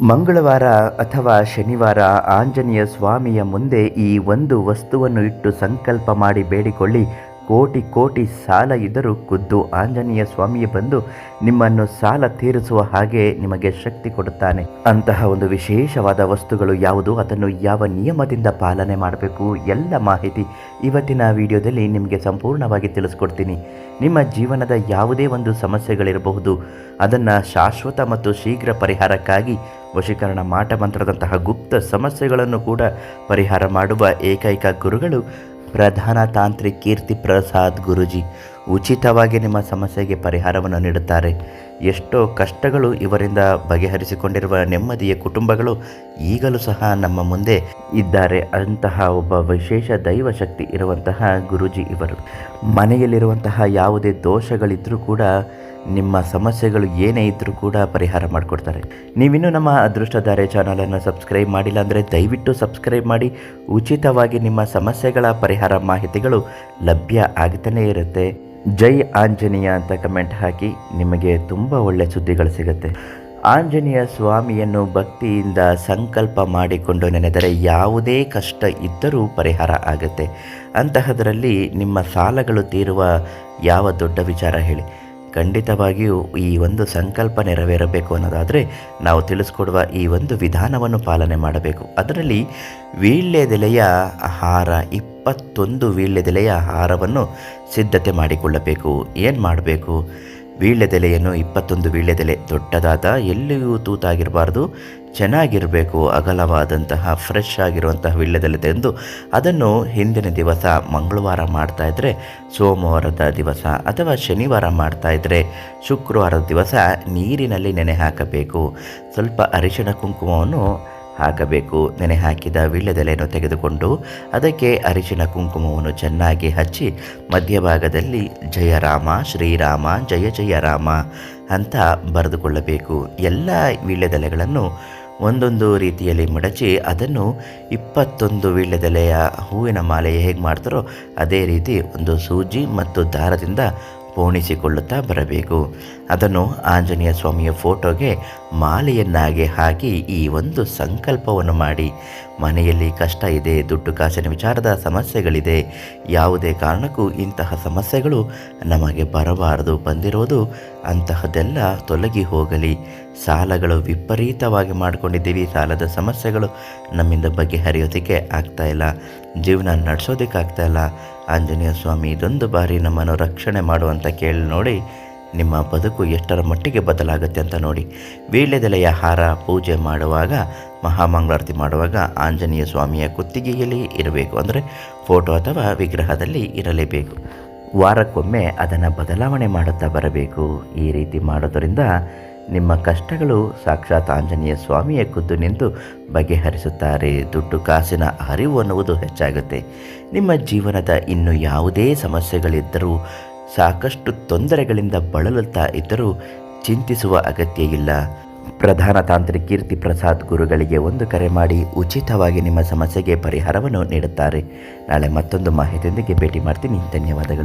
ಮಂಗಳವಾರ ಅಥವಾ ಶನಿವಾರ ಆಂಜನೇಯ ಸ್ವಾಮಿಯ ಮುಂದೆ ಈ ಒಂದು ವಸ್ತುವನ್ನು ಇಟ್ಟು ಸಂಕಲ್ಪ ಮಾಡಿ ಬೇಡಿಕೊಳ್ಳಿ. ಕೋಟಿ ಕೋಟಿ ಸಾಲ ಇದ್ದರೂ ಖುದ್ದು ಆಂಜನೇಯ ಸ್ವಾಮಿ ಬಂದು ನಿಮ್ಮನ್ನು ಸಾಲ ತೀರಿಸುವ ಹಾಗೆ ನಿಮಗೆ ಶಕ್ತಿ ಕೊಡುತ್ತಾನೆ. ಅಂತಹ ಒಂದು ವಿಶೇಷವಾದ ವಸ್ತುಗಳು ಯಾವುದು? ಅದನ್ನು ಯಾವ ನಿಯಮದಿಂದ ಪಾಲನೆ ಮಾಡಬೇಕು? ಎಲ್ಲ ಮಾಹಿತಿ ಇವತ್ತಿನ ವಿಡಿಯೋದಲ್ಲಿ ನಿಮಗೆ ಸಂಪೂರ್ಣವಾಗಿ ತಿಳಿಸ್ಕೊಡ್ತೀನಿ. ನಿಮ್ಮ ಜೀವನದ ಯಾವುದೇ ಒಂದು ಸಮಸ್ಯೆಗಳಿರಬಹುದು. ಅದನ್ನು ಶಾಶ್ವತ ಮತ್ತು ಶೀಘ್ರ ಪರಿಹಾರಕ್ಕಾಗಿ ವಶೀಕರಣ ಮಾಟ ಮಂತ್ರದಂತಹ ಗುಪ್ತ ಸಮಸ್ಯೆಗಳನ್ನು ಕೂಡ ಪರಿಹಾರ ಮಾಡುವ ಏಕೈಕ ಗುರುಗಳು ಪ್ರಧಾನ ತಾಂತ್ರಿಕ್ ಕೀರ್ತಿ ಪ್ರಸಾದ್ ಗುರುಜಿ ಉಚಿತವಾಗಿ ನಿಮ್ಮ ಸಮಸ್ಯೆಗೆ ಪರಿಹಾರವನ್ನು ನೀಡುತ್ತಾರೆ. ಎಷ್ಟೋ ಕಷ್ಟಗಳು ಇವರಿಂದ ಬಗೆಹರಿಸಿಕೊಂಡಿರುವ ನೆಮ್ಮದಿಯ ಕುಟುಂಬಗಳು ಈಗಲೂ ಸಹ ನಮ್ಮ ಮುಂದೆ ಇದ್ದಾರೆ. ಅಂತಹ ಒಬ್ಬ ವಿಶೇಷ ದೈವ ಶಕ್ತಿ ಇರುವಂತಹ ಗುರುಜಿ ಇವರು. ಮನೆಯಲ್ಲಿರುವಂತಹ ಯಾವುದೇ ದೋಷಗಳಿದ್ದರೂ ಕೂಡ ನಿಮ್ಮ ಸಮಸ್ಯೆಗಳು ಏನೇ ಇದ್ದರೂ ಕೂಡ ಪರಿಹಾರ ಮಾಡಿಕೊಡ್ತಾರೆ. ನೀವಿನ್ನೂ ನಮ್ಮ ಅದೃಷ್ಟಧಾರೆ ಚಾನಲನ್ನು ಸಬ್ಸ್ಕ್ರೈಬ್ ಮಾಡಿಲ್ಲ ಅಂದರೆ ದಯವಿಟ್ಟು ಸಬ್ಸ್ಕ್ರೈಬ್ ಮಾಡಿ. ಉಚಿತವಾಗಿ ನಿಮ್ಮ ಸಮಸ್ಯೆಗಳ ಪರಿಹಾರ ಮಾಹಿತಿಗಳು ಲಭ್ಯ ಆಗ್ತಾನೇ ಇರುತ್ತೆ. ಜೈ ಆಂಜನೇಯ ಅಂತ ಕಮೆಂಟ್ ಹಾಕಿ ನಿಮಗೆ ತುಂಬ ಒಳ್ಳೆಯ ಸುದ್ದಿಗಳು ಸಿಗುತ್ತೆ. ಆಂಜನೇಯ ಸ್ವಾಮಿಯನ್ನು ಭಕ್ತಿಯಿಂದ ಸಂಕಲ್ಪ ಮಾಡಿಕೊಂಡು ನೆನೆದರೆ ಯಾವುದೇ ಕಷ್ಟ ಇದ್ದರೂ ಪರಿಹಾರ ಆಗುತ್ತೆ. ಅಂತಹದರಲ್ಲಿ ನಿಮ್ಮ ಸಾಲಗಳು ತೀರುವ ಯಾವ ದೊಡ್ಡ ವಿಚಾರ ಹೇಳಿ. ಖಂಡಿತವಾಗಿಯೂ ಈ ಒಂದು ಸಂಕಲ್ಪ ನೆರವೇರಬೇಕು ಅನ್ನೋದಾದರೆ ನಾವು ತಿಳಿಸ್ಕೊಡುವ ಈ ಒಂದು ವಿಧಾನವನ್ನು ಪಾಲನೆ ಮಾಡಬೇಕು. ಅದರಲ್ಲಿ ವೀಳ್ಯದೆಲೆಯ ಆಹಾರ, ಇಪ್ಪತ್ತೊಂದು ವೀಳ್ಯದೆಲೆಯ ಆಹಾರವನ್ನು ಸಿದ್ಧತೆ ಮಾಡಿಕೊಳ್ಳಬೇಕು. ಏನು ಮಾಡಬೇಕು? ವೀಳ್ಯದೆಲೆಯನ್ನು ಇಪ್ಪತ್ತೊಂದು ವೀಳ್ಯದೆಲೆ ದೊಡ್ಡದಾದ ಎಲ್ಲಿಯೂ ತೂತಾಗಿರಬಾರ್ದು. ಚೆನ್ನಾಗಿರಬೇಕು, ಅಗಲವಾದಂತಹ ಫ್ರೆಶ್ ಆಗಿರುವಂತಹ ವೀಳ್ಯದೆಲೆ ತೆಂದು ಅದನ್ನು ಹಿಂದಿನ ದಿವಸ ಮಂಗಳವಾರ ಮಾಡ್ತಾ ಇದ್ದರೆ ಸೋಮವಾರದ ದಿವಸ ಅಥವಾ ಶನಿವಾರ ಮಾಡ್ತಾ ಇದ್ದರೆ ಶುಕ್ರವಾರದ ದಿವಸ ನೀರಿನಲ್ಲಿ ನೆನೆ ಹಾಕಬೇಕು. ಸ್ವಲ್ಪ ಅರಿಶಿಣ ಕುಂಕುಮವನ್ನು ಹಾಕಬೇಕು. ನೆನೆ ಹಾಕಿದ ವೀಳ್ಯದೆಲೆಯನ್ನು ತೆಗೆದುಕೊಂಡು ಅದಕ್ಕೆ ಅರಿಶಿನ ಕುಂಕುಮವನ್ನು ಚೆನ್ನಾಗಿ ಹಚ್ಚಿ ಮಧ್ಯಭಾಗದಲ್ಲಿ ಜಯರಾಮ ಶ್ರೀರಾಮ ಜಯ ಜಯ ರಾಮ ಅಂತ ಬರೆದುಕೊಳ್ಳಬೇಕು. ಎಲ್ಲ ವೀಳ್ಯದೆಲೆಗಳನ್ನು ಒಂದೊಂದು ರೀತಿಯಲ್ಲಿ ಮಡಚಿ ಅದನ್ನು ಇಪ್ಪತ್ತೊಂದು ವೀಳ್ಯದೆಲೆಯ ಹೂವಿನ ಮಾಲೆ ಹೇಗೆ ಮಾಡ್ತಾರೋ ಅದೇ ರೀತಿ ಒಂದು ಸೂಜಿ ಮತ್ತು ದಾರದಿಂದ ಪೋಣಿಸಿಕೊಳ್ಳುತ್ತಾ ಬರಬೇಕು. ಅದನ್ನು ಆಂಜನೇಯ ಸ್ವಾಮಿಯ ಫೋಟೋಗೆ ಮಾಲೆಯನ್ನಾಗಿ ಹಾಕಿ ಈ ಒಂದು ಸಂಕಲ್ಪವನ್ನು ಮಾಡಿ. ಮನೆಯಲ್ಲಿ ಕಷ್ಟ ಇದೆ, ದುಡ್ಡು ಕಾಸಿನ ವಿಚಾರದ ಸಮಸ್ಯೆಗಳಿದೆ. ಯಾವುದೇ ಕಾರಣಕ್ಕೂ ಇಂತಹ ಸಮಸ್ಯೆಗಳು ನಮಗೆ ಬರಬಾರದು, ಬಂದಿರೋದು ಅಂತಹದ್ದೆಲ್ಲ ತೊಲಗಿ ಹೋಗಲಿ. ಸಾಲಗಳು ವಿಪರೀತವಾಗಿ ಮಾಡಿಕೊಂಡಿದ್ದೀವಿ. ಸಾಲದ ಸಮಸ್ಯೆಗಳು ನಮ್ಮಿಂದ ಬಗೆಹರಿಯೋದಕ್ಕೆ ಆಗ್ತಾ ಇಲ್ಲ. ಜೀವನ ನಡೆಸೋದಕ್ಕೆ ಇಲ್ಲ. ಆಂಜನೇಯ ಸ್ವಾಮಿ, ಇದೊಂದು ಬಾರಿ ನಮ್ಮನ್ನು ರಕ್ಷಣೆ ಮಾಡುವಂತ ಕೇಳಿ ನೋಡಿ, ನಿಮ್ಮ ಬದುಕು ಎಷ್ಟರ ಮಟ್ಟಿಗೆ ಬದಲಾಗುತ್ತೆ ಅಂತ ನೋಡಿ. ವೀಳ್ಯದೆಲೆಯ ಹಾರ ಪೂಜೆ ಮಾಡುವಾಗ, ಮಹಾಮಂಗಳಾರತಿ ಮಾಡುವಾಗ ಆಂಜನೇಯ ಸ್ವಾಮಿಯ ಕುತ್ತಿಗೆಯಲ್ಲಿ ಇರಬೇಕು. ಅಂದರೆ ಫೋಟೋ ಅಥವಾ ವಿಗ್ರಹದಲ್ಲಿ ಇರಲೇಬೇಕು. ವಾರಕ್ಕೊಮ್ಮೆ ಅದನ್ನು ಬದಲಾವಣೆ ಮಾಡುತ್ತಾ ಬರಬೇಕು. ಈ ರೀತಿ ಮಾಡೋದರಿಂದ ನಿಮ್ಮ ಕಷ್ಟಗಳು ಸಾಕ್ಷಾತ್ ಆಂಜನೇಯ ಸ್ವಾಮಿಯ ಖುದ್ದು ನಿಂತು ಬಗೆಹರಿಸುತ್ತಾರೆ. ದುಡ್ಡು ಕಾಸಿನ ಅರಿವು ಅನ್ನುವುದು ಹೆಚ್ಚಾಗುತ್ತೆ. ನಿಮ್ಮ ಜೀವನದ ಇನ್ನು ಯಾವುದೇ ಸಮಸ್ಯೆಗಳಿದ್ದರೂ, ಸಾಕಷ್ಟು ತೊಂದರೆಗಳಿಂದ ಬಳಲುತ್ತಾ ಇದ್ದರೂ ಚಿಂತಿಸುವ ಅಗತ್ಯ ಇಲ್ಲ. ಪ್ರಧಾನ ತಾಂತ್ರಿಕ ಕೀರ್ತಿ ಪ್ರಸಾದ್ ಗುರುಗಳಿಗೆ ಒಂದು ಕರೆ ಮಾಡಿ ಉಚಿತವಾಗಿ ನಿಮ್ಮ ಸಮಸ್ಯೆಗೆ ಪರಿಹಾರವನ್ನು ನೀಡುತ್ತಾರೆ. ನಾಳೆ ಮತ್ತೊಂದು ಮಾಹಿತಿಯೊಂದಿಗೆ ಭೇಟಿ ಮಾಡ್ತೀನಿ. ಧನ್ಯವಾದಗಳು.